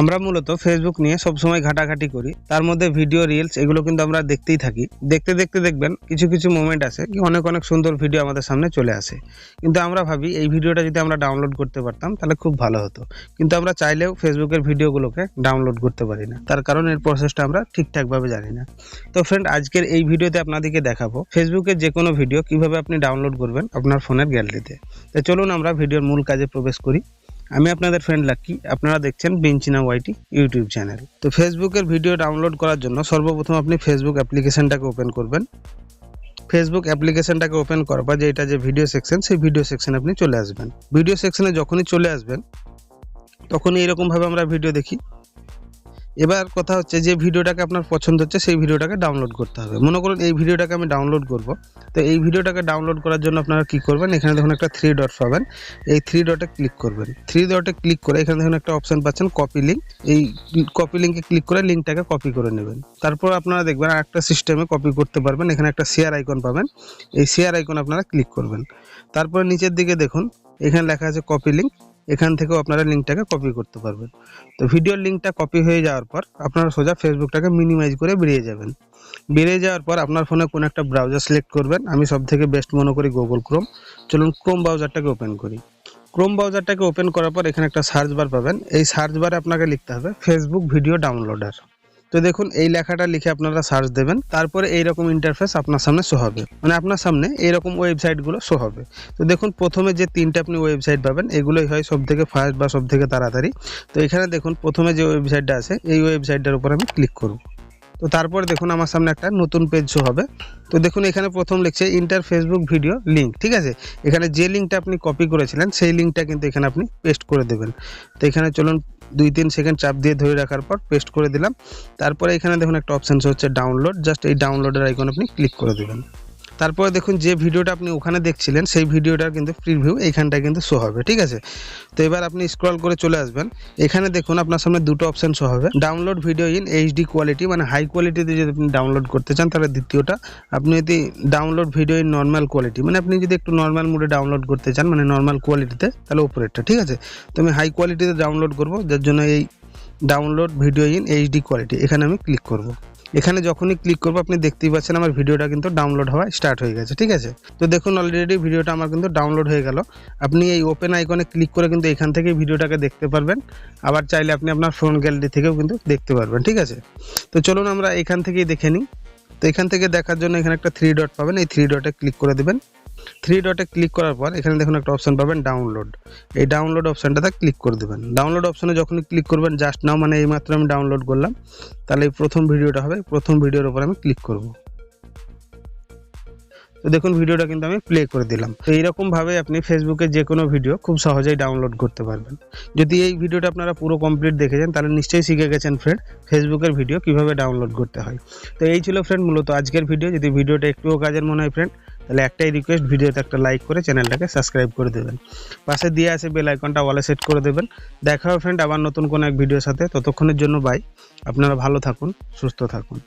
আমরা মূলত ফেসবুক নিয়ে সবসময় ঘাটাঘাটি করি। তার মধ্যে ভিডিও রিলস এগুলো কিন্তু আমরা দেখতেই থাকি। দেখতে দেখতে দেখবেন কিছু কিছু মোমেন্ট আছে কি অনেক অনেক সুন্দর ভিডিও আমাদের সামনে চলে আসে। কিন্তু আমরা ভাবি এই ভিডিওটা যদি আমরা ডাউনলোড করতে পারতাম তাহলে খুব ভালো হতো। কিন্তু আমরা চাইলেও ফেসবুকের ভিডিওগুলোকে ডাউনলোড করতে পারি না। তার কারণ এর প্রসেসটা আমরা ঠিকঠাকভাবে জানি না। তো ফ্রেন্ড আজকের এই ভিডিওতে আপনাদেরকে দেখাবো ফেসবুকের যে কোনো ভিডিও কীভাবে আপনি ডাউনলোড করবেন আপনার ফোনের গ্যালারিতে তো চলুন আমরা ভিডিওর মূল কাজে প্রবেশ করি। আমি আপনাদের ফ্রেন্ড লাকি আপনারা দেখছেন বিঞ্চিনা ওয়াইটি ইউটিউব চ্যানেল তো ফেসবুকের ভিডিও ডাউনলোড করার জন্য সর্বপ্রথম আপনি ফেসবুক অ্যাপ্লিকেশনটাকে ওপেন করবেন। ফেসবুক অ্যাপ্লিকেশনটাকে ওপেন করার পর যে এটা যে ভিডিও সেকশন সেই ভিডিও সেকশনে আপনি চলে আসবেন। ভিডিও সেকশনে যখনই চলে আসবেন, তখনই এরকমভাবে আমরা ভিডিও দেখি। এবার কথা হচ্ছে যে ভিডিওটাকে আপনার পছন্দ হচ্ছে, সেই ভিডিওটাকে ডাউনলোড করতে হবে। মনে করুন এই ভিডিওটাকে আমি ডাউনলোড করব। তো এই ভিডিওটাকে ডাউনলোড করার জন্য আপনারা কি করবেন? এখানে দেখুন একটা থ্রি ডট পাবেন। এই থ্রি ডটে ক্লিক করবেন। থ্রি ডটে ক্লিক করে এখানে দেখুন একটা অপশন পাচ্ছেন কপি লিঙ্ক এই কপি লিঙ্কে ক্লিক করে লিঙ্কটাকে কপি করে নেবেন। তারপর আপনারা দেখবেন একটা সিস্টেমে কপি করতে পারবেন। এখানে একটা শেয়ার আইকন পাবেন। এই শেয়ার আইকন আপনারা ক্লিক করবেন। তারপরে নিচের দিকে দেখুন, এখানে লেখা আছে কপি লিঙ্ক এখান থেকেও আপনারা লিঙ্কটাকে কপি করতে পারবেন। তো ভিডিওর লিঙ্কটা কপি হয়ে যাওয়ার পর আপনারা সোজা ফেসবুকটাকে মিনিমাইজ করে বেরিয়ে যাবেন। বেরিয়ে যাওয়ার পর আপনার ফোনে কোনো একটা ব্রাউজার সিলেক্ট করবেন। আমি সব থেকে বেস্ট মনে করি গুগল ক্রোম চলুন ক্রোম ব্রাউজারটাকে ওপেন করি। ক্রোম ব্রাউজারটাকে ওপেন করার পর এখানে একটা সার্চ বার পাবেন। এই সার্চ বারে আপনাকে লিখতে হবে ফেসবুক ভিডিও ডাউনলোডার তো দেখুন, এই লেখাটা লিখে আপনারা সার্চ দেবেন। তারপরে এইরকম ইন্টারফেস আপনার সামনে শো হবে। মানে আপনার সামনে এইরকম ওয়েবসাইটগুলো শো হবে। তো দেখুন, প্রথমে যে তিনটে আপনি ওয়েবসাইট পাবেন, এগুলোই হয় সব থেকে ফাস্ট বা সব থেকে তাড়াতাড়ি। তো এখানে দেখুন, প্রথমে যে ওয়েবসাইটটা আছে, এই ওয়েবসাইটটার উপর আমি ক্লিক করব। তো তারপরে দেখুন, আমার সামনে একটা নতুন পেজ শো হবে। তো দেখুন, এখানে প্রথম লিখছে ইন্টার ফেসবুক ভিডিও লিঙ্ক ঠিক আছে? এখানে যে লিঙ্কটা আপনি কপি করেছিলেন, সেই লিঙ্কটা কিন্তু এখানে আপনি পেস্ট করে দেবেন। তো এখানে চলুন দুই তিন সেকেন্ড চাপ দিয়ে ধরে রাখার পর পেস্ট করে দিলাম। তারপরে এখানে দেখুন একটা অপশান হচ্ছে ডাউনলোড জাস্ট এই ডাউনলোডের আইকন আপনি ক্লিক করে দেবেন। তারপরে দেখুন যে ভিডিওটা আপনি ওখানে দেখছিলেন, সেই ভিডিওটার কিন্তু প্রিভিউ এইখানটায় কিন্তু শো হবে, ঠিক আছে? তো এবার আপনি স্ক্রল করে চলে আসবেন। এখানে দেখুন আপনার সামনে দুটো অপশান শো হবে। Download video in HD quality মানে হাই কোয়ালিটিতে যদি আপনি ডাউনলোড করতে চান, তাহলে দ্বিতীয়টা। আপনি যদি download video in normal quality মানে আপনি যদি একটু নর্মাল মোডে ডাউনলোড করতে চান মানে নর্মাল কোয়ালিটিতে তাহলে উপরেরটা, ঠিক আছে? তো আমি হাই কোয়ালিটিতে ডাউনলোড করব, যার জন্য এই download video in HD quality এখানে আমি ক্লিক করব। এখানে যখনই ক্লিক করব, আপনি দেখতেই পাচ্ছেন আমার ভিডিওটা কিন্তু ডাউনলোড হওয়া স্টার্ট হয়ে গেছে, ঠিক আছে? তো দেখুন অলরেডি ভিডিওটা আমার কিন্তু ডাউনলোড হয়ে গেল। আপনি এই ওপেন আইকনে ক্লিক করে কিন্তু এখান থেকে ভিডিওটাকে দেখতে পারবেন। আবার চাইলে আপনি আপনার ফোন গ্যালারি থেকেও কিন্তু দেখতে পারবেন, ঠিক আছে? তো চলুন আমরা এখান থেকেই দেখে নিই। তো এখান থেকে দেখার জন্য এখানে একটা থ্রি ডট পাবেন, এই থ্রি ডটে ক্লিক করে দেবেন। থ্রি ডটে ক্লিক করার পর এখানে দেখুন একটা অপশন পাবেন ডাউনলোড এই ডাউনলোড অপশানটাতে ক্লিক করে দেবেন। ডাউনলোড অপশানে যখনই ক্লিক করবেন জাস্ট নাও মানে এইমাত্র আমি ডাউনলোড করলাম, তাহলে এই প্রথম ভিডিওটা হবে, প্রথম ভিডিওর উপর আমি ক্লিক করব। তো দেখুন ভিডিওটা কিন্তু আমি প্লে করে দিলাম। তো এইরকম ভাবে আপনি ফেসবুকে যে কোনো ভিডিও খুব সহজেই ডাউনলোড করতে পারবেন। যদি এই ভিডিওটা আপনারা পুরো কমপ্লিট দেখেছেন তাহলে নিশ্চয়ই শিখে গেছেন ফ্রেন্ড ফেসবুকের ভিডিও কীভাবে ডাউনলোড করতে হয়। তো এই ছিল ফ্রেন্ড মূলত আজকের ভিডিও যদি ভিডিওটা একটুও কাজের মনে হয় ফ্রেন্ড তাহলে একটাই রিকোয়েস্ট ভিডিওতে একটা লাইক করে চ্যানেলটাকে সাবস্ক্রাইব করে দেবেন। পাশে দিয়ে আছে বেল আইকনটা ওয়ালে সেট করে দেবেন। দেখা হবে ফ্রেন্ড আবার নতুন কোনো এক ভিডিওর সাথে। ততক্ষণের জন্য বাই আপনারা ভালো থাকুন, সুস্থ থাকুন।